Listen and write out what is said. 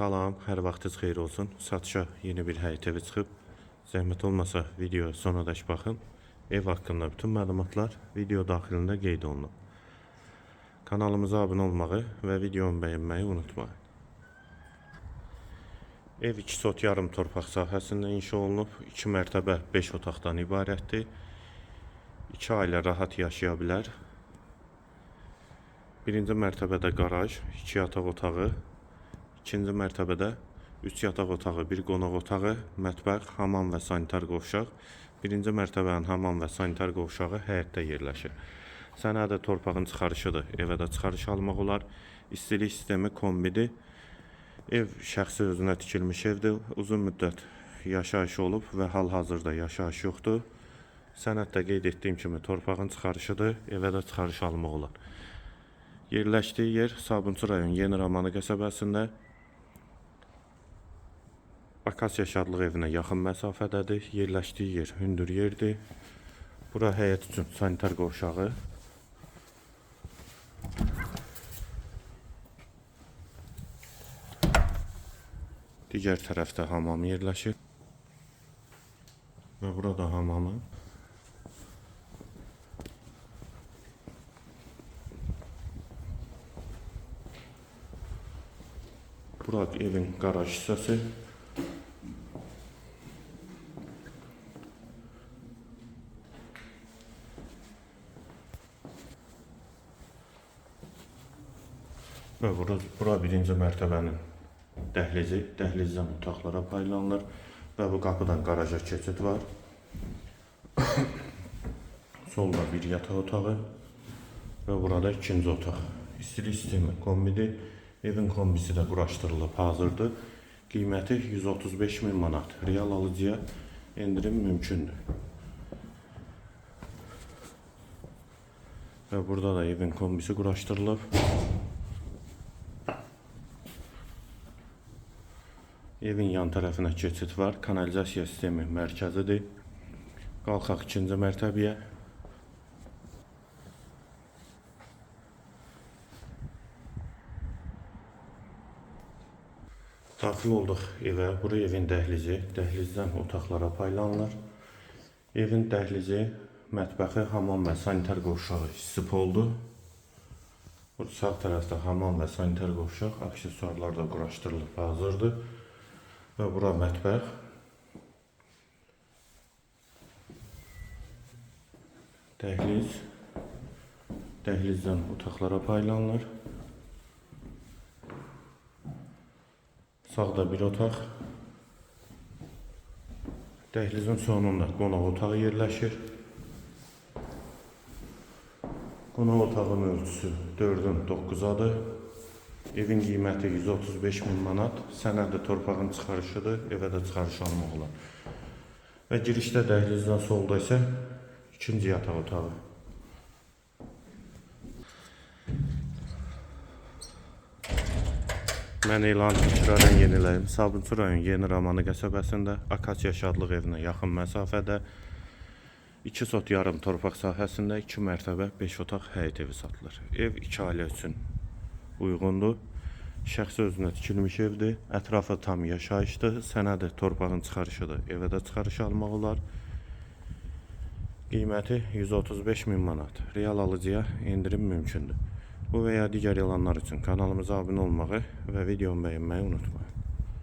Salam, hər vaxtınız xeyir olsun. Satışa yeni bir həyət evi çıxıb. Zəhmət olmasa video sonadaş baxın. Ev haqqında bütün məlumatlar video daxilində qeyd olunub. Kanalımıza abunə olmağı və videomu bəyənməyi unutmayın. Ev 2 sot yarım torpaq sahəsində inşa olunub. 2 mərtəbə 5 otaqdan ibarətdir. 2 ailə rahat yaşaya bilər. Birinci mərtəbədə qaraj, 2 yataq otağı, ikinci mərtəbədə 3 yataq otağı, bir qonaq otağı, mətbəx, hamam və sanitar qovşaq. Birinci mərtəbənin hamam və sanitar qovşağı həyətdə yerləşir. Sənədə torpağın çıxarışıdır. Evə də çıxarış almaq olar. İstilik sistemi kombidir. Ev şəxsi özünə tikilmiş evdir. Uzun müddət yaşayış olub və hal-hazırda yaşayış yoxdur. Sənəddə qeyd etdiyim kimi torpağın çıxarışıdır. Evə də çıxarış almaq olar. Yerləşdiyi yer Sabunçu rayon Yeni Romanı qəsəbəsində Akasiya Şadlıq evinə yaxın məsafədədir. Yerləşdiyi yer hündür yerdir. Bura həyət üçün sanitar qovşağı. Digər tərəfdə hamam yerləşir. Və burada hamamı. Bura evin qaraj hissəsi. Və bura, bura birinci mərtəbənin dəhlizi, dəhlizdən otaqlara paylanılır və bu qapıdan qaraja keçid var. Solda bir yataq otağı və burada ikinci otaq. İstilik sistemi kombidir. Evin kombisi də quraşdırılıb hazırdır. Qiyməti 135 min manat. Real alıcıya endirim mümkündür. Və burada da evin kombisi quraşdırılıb. Evin yan tərəfinə keçid var. Kanalizasiya sistemi mərkəzidir. Qalxaq ikinci mərtəbəyə. Daxil olduq evə. Bura evin dəhlizi. Dəhlizdən otaqlara paylanılır. Evin dəhlizi, mətbəxi, hamam və sanitar qovşağı istipoldur. Burada sağ tərəfdə hamam və sanitar qovşaq, aksesuarlar da quraşdırılıb hazırdır. Və bura mətbəx. Dəhliz. Dəhlizdən otaqlara paylanılır. Sağda bir otaq. Dəhlizin sonunda qonaq otağı yerləşir. Qonaq otağının ölçüsü 4-ün 9-adır. Evin qiyməti 135 min manat. Sənədi torpağın çıxarışıdır. Evə də çıxarış almaq olar. Və girişdə dəhlizdən solda isə ikinci yataq otağı. Mən elan təkrarən yeniləyim. Sabunçu rayon Yeni Romanı qəsəbəsində Akasiya Şadlıq evinə yaxın məsafədə 2 sot yarım torpaq sahəsində 2 mərtəbə 5 otaq həyət evi satılır. Ev 2 ailə üçün uyğundur. Şəxsi özünə tikilmiş evdir. Ətrafı tam yaşayışdır. Sənədi torpağın çıxarışıdır. Evə də çıxarış almaq olar. Qiyməti 135 min manat. Real alıcıya endirim mümkündür. Bu və ya digər elanlar üçün kanalımıza abunə olmağı və videomu bəyənməyi unutmayın.